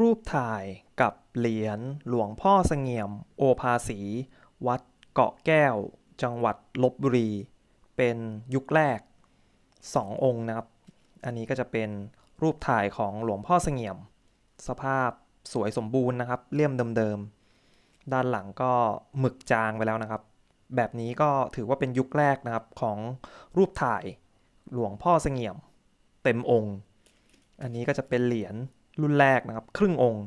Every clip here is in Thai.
รูปถ่ายกับเหรียญหลวงพ่อเสงี่ยม โอภาสี วัดเกาะแก้ว จังหวัดลบบุรี เป็นยุคแรกสององค์นะครับ อันนี้ก็จะเป็นรูปถ่ายของหลวงพ่อเสงี่ยม สภาพสวยสมบูรณ์นะครับ เลี่ยมเดิมๆ ด้านหลังก็หมึกจางไปแล้วนะครับ แบบนี้ก็ถือว่าเป็นยุคแรกนะครับของรูปถ่ายหลวงพ่อเสงี่ยม เต็มองค์ อันนี้ก็จะเป็นเหรียญ รุ่นแรกนะครับ ครึ่งองค์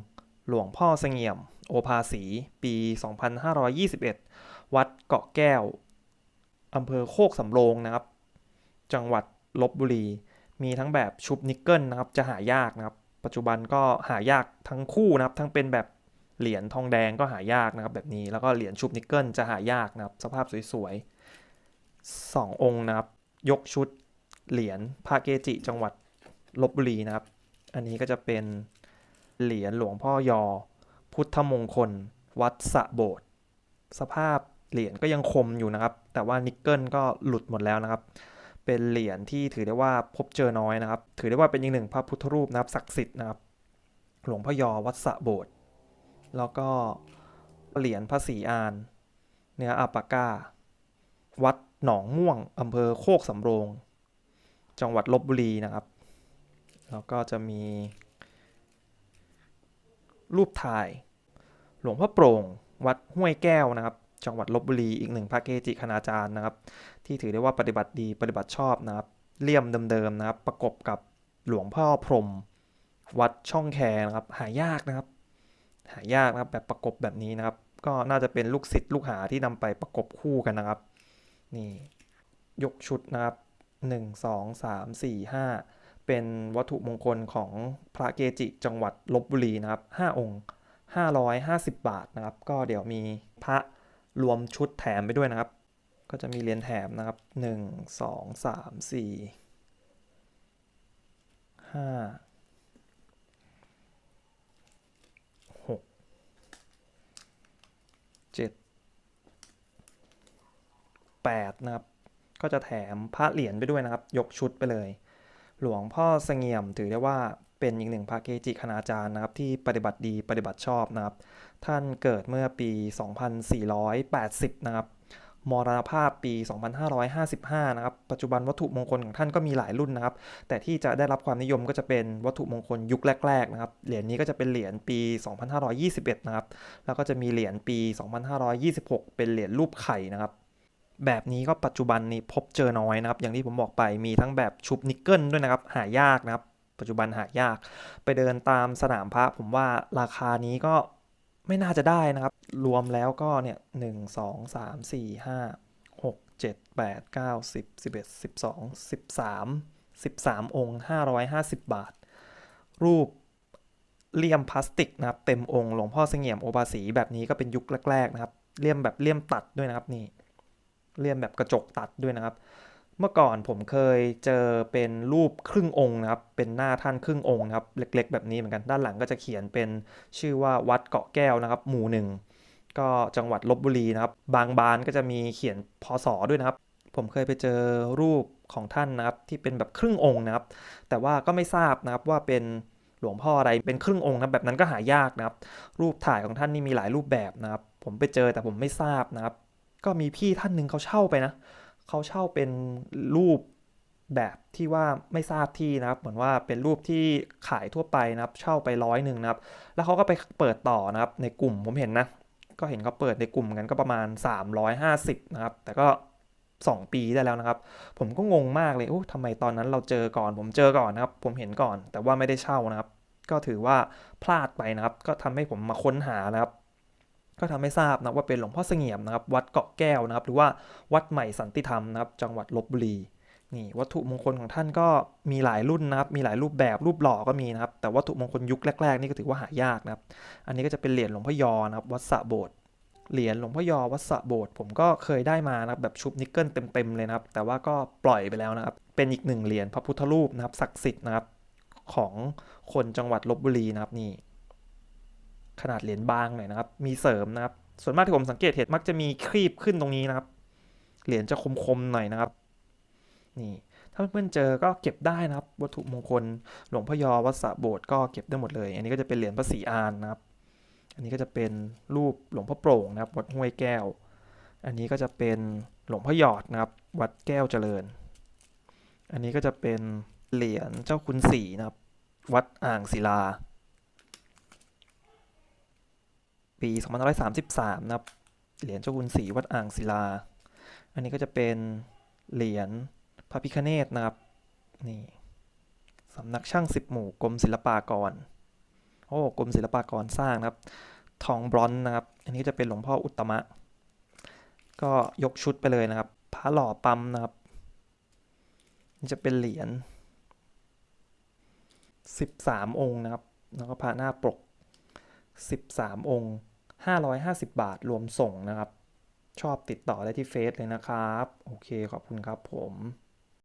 หลวงพ่อเสงี่ยม โอภาสี ปี 2521 วัดเกาะแก้วอำเภอโคกสำโรงนะครับ จังหวัดลบบุรี มีทั้งแบบชุบนิกเกิลนะครับ จะหายากนะครับ ปัจจุบันก็หายากทั้งคู่นะครับ ทั้งเป็นแบบเหรียญทองแดงก็หายากนะครับ แบบนี้ แล้วก็เหรียญชุบนิกเกิลจะหายากนะครับ สภาพสวยๆสององค์นะครับ ยกชุดเหรียญพระเกจิจังหวัดลบบุรีนะครับ อันนี้ก็จะเป็นเหรียญหลวงพ่อยอ พุทธมงคล วัดสะโบสสภาพเหรียญก็ยังคมอยู่นะครับ แต่ว่านิกเกิลก็หลุดหมดแล้วนะครับ เป็นเหรียญที่ถือได้ว่าพบเจอน้อยนะครับ ถือได้ว่าเป็นอีกหนึ่งพระพุทธรูปนะครับศักดิ์สิทธิ์นะครับ หลวงพ่อยอวัดสะโบสแล้วก็เหรียญพระศรีอาน เนื้ออาปาก้าวัดหนองม่วงอำเภอโคกสำโรง จังหวัดลบบุรีนะครับ แล้วก็จะมี รูปถ่าย หลวงพ่อโปร่ง วัดห้วยแก้วนะครับ จังหวัดลบบุรีอีกหนึ่งพระเกจิคณาจารย์นะครับ ที่ถือได้ว่าปฏิบัติดีปฏิบัติชอบนะครับเลี่ยมเดิมๆนะครับ ประกบกับหลวงพ่อพรม วัดช่องแคนะครับ หายากนะครับ หายากนะครับแบบประกบแบบนี้นะครับ ก็น่าจะเป็นลูกศิษย์ลูกหาที่นำไปประกบคู่กันนะครับ นี่ยกชุดนะครับหนึ่งสองสามสี่ห้า เป็นวัตถุมงคลของพระเกจิจังหวัดลบบุรีนะครับห้าองค์ห้าร้อยห้าสิบบาทนะครับ ก็เดี๋ยวมีพระรวมชุดแถมไปด้วยนะครับ ก็จะมีเหรียญแถมนะครับหนึ่งสองสามสี่ห้าหกเจ็ดแปดนะครับ ก็จะแถมพระเหรียญไปด้วยนะครับ ยกชุดไปเลย หลวงพ่อเสงี่ยมถือได้ว่าเป็นอีกหนึ่งพระเกจิคณาจารย์นะครับที่ปฏิบัติดีปฏิบัติชอบนะครับ ท่านเกิดเมื่อปี 2480 นะครับมรณภาพปี 2555 นะครับ ปัจจุบันวัตถุมงคลของท่านก็มีหลายรุ่นนะครับ แต่ที่จะได้รับความนิยมก็จะเป็นวัตถุมงคลยุคแรก ๆ นะครับ เหรียญนี้ก็จะเป็นเหรียญปี 2521 นะครับ แล้วก็จะมีเหรียญปี 2526 เป็นเหรียญรูปไข่นะครับ แบบนี้ก็ปัจจุบันนี้พบเจอน้อยนะครับ อย่างที่ผมบอกไปมีทั้งแบบชุบนิกเกิลด้วยนะครับ หายากนะครับ ปัจจุบันหายาก ไปเดินตามสนามพระผมว่าราคานี้ก็ไม่น่าจะได้นะครับ รวมแล้วก็เนี่ยหนึ่งสองสามสี่ห้าหกเจ็ดแปดเก้าสิบสิบเอ็ดสิบสองสิบสามสิบสามองค์ห้าร้อยห้าสิบบาท รูปเลี่ยมพลาสติกนะครับ เต็มองค์หลวงพ่อเสงี่ยมโอภาสีแบบนี้ก็เป็นยุคแรกๆนะครับเลี่ยมแบบเลี่ยมตัดด้วยนะครับนี่ เลี่ยมแบบกระจกตัดด้วยนะครับ เมื่อก่อนผมเคยเจอเป็นรูปครึ่งองค์นะครับ เป็นหน้าท่านครึ่งองค์นะครับ เล็ก ๆ แบบนี้เหมือนกันด้านหลังก็จะเขียนเป็นชื่อว่าวัดเกาะแก้วนะครับ หมู่หนึ่งก็จังหวัดลบบุรีนะครับ บางบานก็จะมีเขียนพศด้วยนะครับ ผมเคยไปเจอรูปของท่านนะครับ ที่เป็นแบบครึ่งองค์นะครับ แต่ว่าก็ไม่ทราบนะครับว่าเป็นหลวงพ่ออะไรเป็นครึ่งองค์นะแบบนั้นก็หายากนะครับ รูปถ่ายของท่านนี่มีหลายรูปแบบนะครับ ผมไปเจอแต่ผมไม่ทราบนะครับ ก็มีพี่ท่านหนึ่งเขาเช่าไปนะเขาเช่าเป็นรูปแบบที่ว่าไม่ทราบที่นะครับ เหมือนว่าเป็นรูปที่ขายทั่วไปนะครับ เช่าไปร้อยหนึ่งนะครับ แล้วเขาก็ไปเปิดต่อนะครับ ในกลุ่มผมเห็นนะ ก็เห็นเขาเปิดในกลุ่มกันก็ประมาณ 350 นะครับ แต่ก็ 2 ปีได้แล้วนะครับ ผมก็งงมากเลยโอ้ทำไมตอนนั้นเราเจอก่อน ผมเจอก่อนนะครับ ผมเห็นก่อน แต่ว่าไม่ได้เช่านะครับ ก็ถือว่าพลาดไปนะครับ ก็ทำให้ผมมาค้นหานะครับ ก็ทำให้ทราบนะว่าเป็นหลวงพ่อเสงี่ยมนะครับวัดเกาะแก้วนะครับหรือว่าวัดใหม่สันติธรรมนะครับจังหวัดลบบุรีนี่วัตถุมงคลของท่านก็มีหลายรุ่นนะครับ มีหลายรูปแบบรูปหล่อก็มีนะครับ แต่วัตถุมงคลยุคแรกๆนี่ก็ถือว่าหายากนะครับ อันนี้ก็จะเป็นเหรียญหลวงพ่อยอนะครับวัดสะโบสถ์เหรียญหลวงพ่อยอวัดสะโบสถ์ผมก็เคยได้มานะครับแบบชุบนิกเกิลเต็มๆเลยนะครับ แต่ว่าก็ปล่อยไปแล้วนะครับ เป็นอีกหนึ่งเหรียญพระพุทธรูปนะครับศักดิ์สิทธิ์นะครับของคนจังหวัดลบบุรีนะครับนี่ ขนาดเหรียญบางหน่อยนะครับ มีเสริมนะครับ ส่วนมากที่ผมสังเกตเห็นมักจะมีครีบขึ้นตรงนี้นะครับ เหรียญจะคมๆหน่อยนะครับ นี่ถ้าเพื่อนๆเจอก็เก็บได้นะครับ วัตถุมงคลหลวงพ่อยอวัดสะโบสถ์ก็เก็บได้หมดเลย อันนี้ก็จะเป็นเหรียญพระศรีอานนะครับ อันนี้ก็จะเป็นรูปหลวงพ่อโปร่งนะครับวัดห้วยแก้ว อันนี้ก็จะเป็นหลวงพ่อหยอดนะครับ วัดแก้วเจริญ อันนี้ก็จะเป็นเหรียญเจ้าคุณศรีนะครับ วัดอ่างศิลา ปี 2533 นะครับ เหรียญเจ้าคุณศรีวัดอ่างศิลา อันนี้ก็จะเป็นเหรียญพระพิฆเนศนะครับ นี่สำนักช่างสิบหมู่กรมศิลปากร โอ้กรมศิลปากรสร้างนะครับ ทองบรอนซ์นะครับ อันนี้จะเป็นหลวงพ่ออุตตมะ ก็ยกชุดไปเลยนะครับ พระหล่อปั๊มนะครับ นี่จะเป็นเหรียญ13 องค์นะครับ แล้วก็พระหน้าปก 13 องค์ 550 บาทรวมส่งนะครับ ชอบติดต่อได้ที่เฟซเลยนะครับ โอเคขอบคุณครับผม